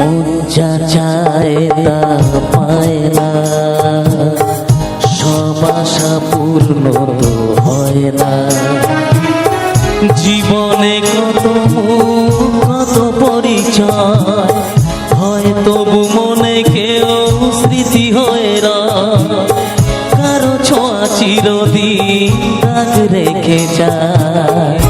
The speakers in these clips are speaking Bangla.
মন যা চায় তা পূর্ণ তো হয় না। জীবনে কত কত পরিচয়, হয় তবু মনে কেউ স্মৃতি হয়ে। কারও ছোঁয়া চিরদিন রেখে যায়।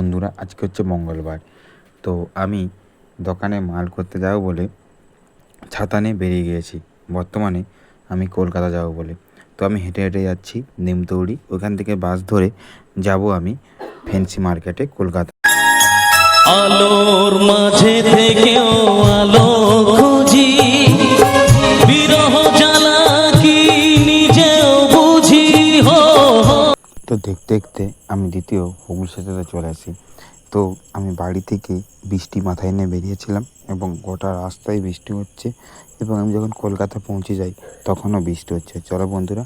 বন্ধুরা, আজকে হচ্ছে মঙ্গলবার। তো আমি দোকানে মাল করতে যাব বলে ছাতা নিয়ে বেরিয়ে গিয়েছি। বর্তমানে আমি কলকাতা যাব বলে। তো আমি হেঁটে হেঁটে যাচ্ছি নিমতৌড়ি। ওখান থেকে বাস ধরে যাব আমি ফেন্সি মার্কেটে কলকাতা। আলোর মাঝে থেকেও তো দেখতে দেখতে আমি দ্বিতীয় হুগলি সেতুতে চলে আসি। তো আমি বাড়ি থেকে বৃষ্টি মাথায় নিয়ে বেরিয়েছিলাম এবং গোটা রাস্তায় বৃষ্টি হচ্ছে এবং আমি যখন কলকাতা পৌঁছে যাই তখনও বৃষ্টি হচ্ছে। চলো বন্ধুরা,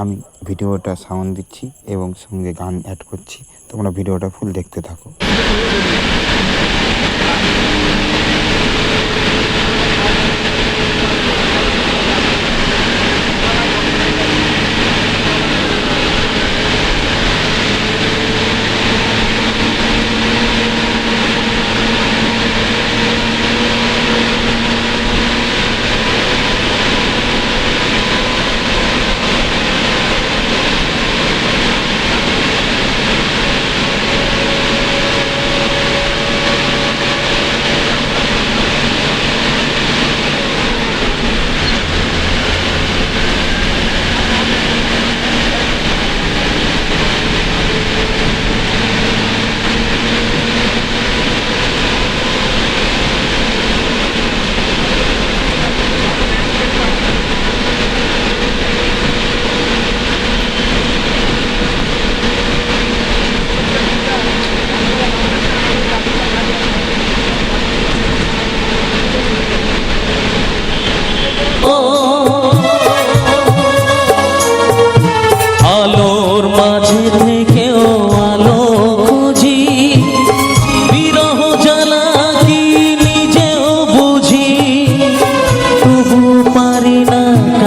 আমি ভিডিওটা সাউন্ড দিচ্ছি এবং সঙ্গে গান অ্যাড করছি। তোমরা ভিডিওটা ফুল দেখতে থাকো।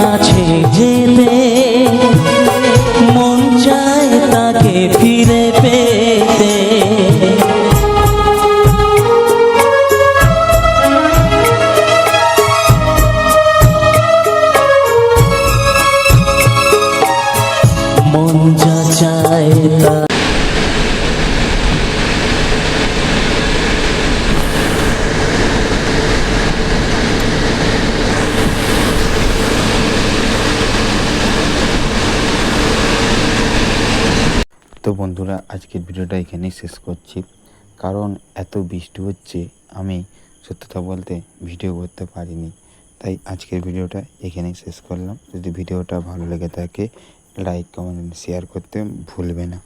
কাছে যেতে মন চায় তাকে ফিরে পেতে। মন যা চায় তা তো বন্ধুরা, আজকের ভিডিওটা এখানেই শেষ করছি। কারণ এত বৃষ্টি হচ্ছে, আমি সত্যতা বলতে ভিডিও করতে পারিনি। তাই আজকের ভিডিওটা এখানেই শেষ করলাম। যদি ভিডিওটা ভালো লেগে থাকে, লাইক, কমেন্ট শেয়ার করতে ভুলবে না।